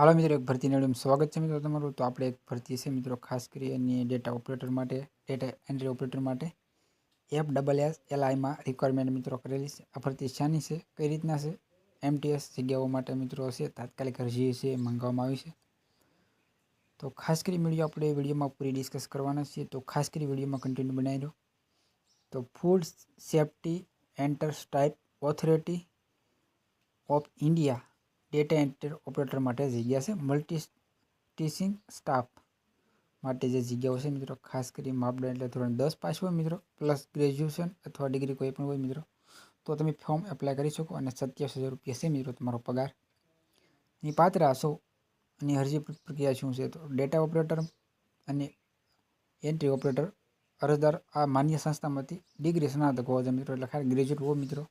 હાલો મિત્રો, એક ભરતી મેળવીમાં સ્વાગત છે મિત્રો તમારું. તો આપણે એક ભરતી છે મિત્રો, ખાસ કરી અને ડેટા ઓપરેટર માટે ડેટા એન્ટ્રી ઓપરેટર માટે એફ ડબલ એસ એલ આઈમાં રિક્વાયરમેન્ટ મિત્રો કરેલી છે. આ ભરતી શાની છે? કઈ રીતના છે? એમટીએસ જગ્યાઓ માટે મિત્રો છે તાત્કાલિક અરજી છે મંગાવવામાં આવી છે? તો ખાસ કરી વીડિયો આપણે વિડીયોમાં પૂરી ડિસ્કસ કરવાના છીએ. તો ખાસ કરી વિડીયોમાં કન્ટિન્યુ બનાવી દો. તો food safety and સ્ટાઇપ authority of India data entry operator માટે જગ્યા છે. મલ્ટી ટીચિંગ સ્ટાફ માટે જે જગ્યાઓ છે મિત્રો, ખાસ કરી માપદંડ એટલે ધોરણ દસ પાસ હોય મિત્રો, પ્લસ ગ્રેજ્યુએશન અથવા ડિગ્રી કોઈ પણ હોય મિત્રો, તો તમે ફોર્મ એપ્લાય કરી શકો અને સત્યાવીસ હજાર રૂપિયા છે મિત્રો તમારો પગાર. એની પાત્ર હશો અને અરજી પ્રક્રિયા શું છે તો ડેટા ઓપરેટર અને એન્ટ્રી ઓપરેટર અરજદાર આ માન્ય સંસ્થામાંથી ડિગ્રી સ્નાતક હોવા જોઈએ મિત્રો, એટલે ખાલી ગ્રેજ્યુએટ હોવો મિત્રો.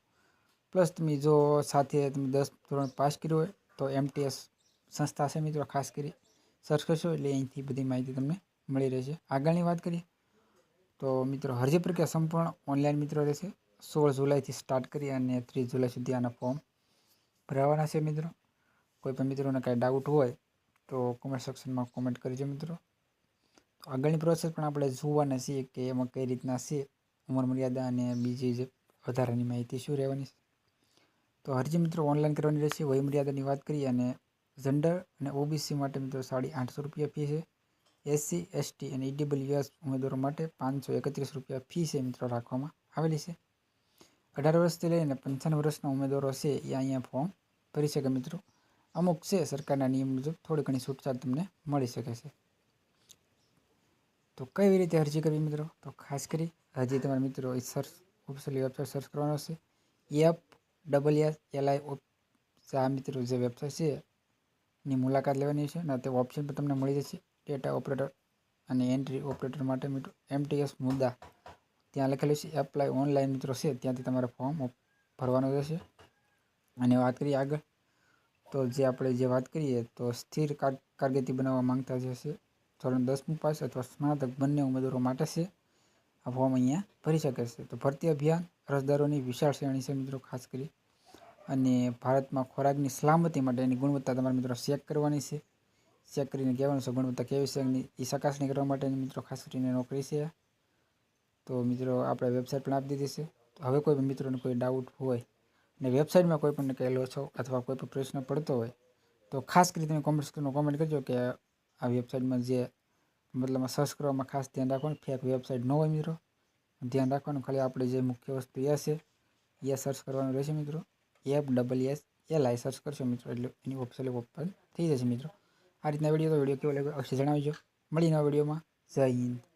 પ્લસ તમે જો સાથે તમે દસ ધોરણ પાસ કર્યું હોય, તો એમટીએસ સંસ્થા છે મિત્રો ખાસ કરી. સર્ચ કરશો એટલે અહીંથી બધી માહિતી તમને મળી રહેશે. આગળની વાત કરીએ, તો મિત્રો હરજી પ્રક્રિયા સંપૂર્ણ ઓનલાઈન મિત્રો રહેશે. સોળ જુલાઈથી સ્ટાર્ટ કરી અને ત્રીસ જુલાઈ સુધી આના ફોર્મ ભરાવાના છે મિત્રો. કોઈ પણ મિત્રોને કાંઈ ડાઉટ હોય, તો કોમેન્ટ સેક્શનમાં કોમેન્ટ કરજો મિત્રો. આગળની પ્રોસેસ પણ આપણે જોવાના છીએ કે એમાં કઈ રીતના છે, ઉંમર મર્યાદા અને બીજી જે વધારાની માહિતી શું રહેવાની છે. તો અરજી મિત્રો ઓનલાઈન કરવાની રહેશે વયમર્યાદાની વાત કરીએ અને જન્ડર અને ઓબીસી માટે મિત્રો સાડી આઠસો રૂપિયા ફી છે. એસસી એસટી અને ઈડબ્લ્યુએસ ઉમેદવારો માટે પાંચસો એકત્રીસ રૂપિયા ફી છે મિત્રો રાખવામાં આવેલી છે. અઢાર વર્ષથી લઈને પંચાવન વર્ષના ઉમેદવારો છે એ અહીંયા ફોર્મ ભરી શકે મિત્રો. અમુક છે સરકારના નિયમ મુજબ થોડી ઘણી છૂટછાટ તમને મળી શકે છે. તો કઈ રીતે અરજી કરવી મિત્રો? તો ખાસ કરી હજી તમારા મિત્રો એ સર્ચ ઓફિશિયલી વેબસાઇટ સર્ચ કરવાનો છે. એફ ડબલ એસ એલઆઈ આ મિત્રો જે વેબસાઇટ છે ની મુલાકાત લેવાની છે. અને તે ઓપ્શન પણ તમને મળી જશે. ડેટા ઓપરેટર અને એન્ટ્રી ઓપરેટર માટે મિત્રો એમટીએસ મુદ્દા. ત્યાં લખેલું છે એપ્લાય ઓનલાઈન મિત્રો છે. ત્યાંથી તમારે ફોર્મ ભરવાનું રહેશે. અને વાત કરીએ આગળ, તો જે આપણે જે વાત કરીએ, તો સ્થિર કારકિર્દી બનાવવા માંગતા જે છે ધોરણ દસમું પાસ અથવા સ્નાતક બંને ઉમેદવારો માટે છે. ફોર્મ અહીંયા ભરી શકે છે. તો ભરતી અભિયાન અરજદારોની વિશાળ શ્રેણી છે મિત્રો, ખાસ કરી. અને ભારતમાં ખોરાકની સલામતી માટે એની ગુણવત્તા તમારા મિત્રો ચેક કરવાની છે. ચેક કરીને કહેવાનું છે ગુણવત્તા કેવી છે એ ચકાસણી કરવા માટેની મિત્રો ખાસ કરીને નોકરી છે તો મિત્રો, આપણે વેબસાઇટ પણ આપી દીધી છે. તો હવે કોઈ મિત્રોને કોઈ ડાઉટ હોય અને વેબસાઇટમાં કોઈ પણ કહેલો છો અથવા કોઈ પણ પ્રશ્ન પડતો હોય, તો ખાસ કરી તમે કોમેન્ટ સ્ક્રીનમાં કોમેન્ટ કરજો કે આ વેબસાઇટમાં જે મતલબ સર્ચ કરવામાં ખાસ ધ્યાન રાખવાનું ફેક વેબસાઇટ ન હોય મિત્રો. ધ્યાન રાખવાનું, ખાલી આપણે જે મુખ્ય વસ્તુ એ છે એ સર્ચ કરવાનું રહેશે મિત્રો. F double S L I search કરશો મિત્રો, એટલે એની ઓપ્શન ઓપન થઈ જશે મિત્રો. આ રીતના વીડિયો તો વીડિયો કેવો લાગ્યો અવશ્ય જણાવજો. મળીને વિડીયોમાં જય હિન્દ.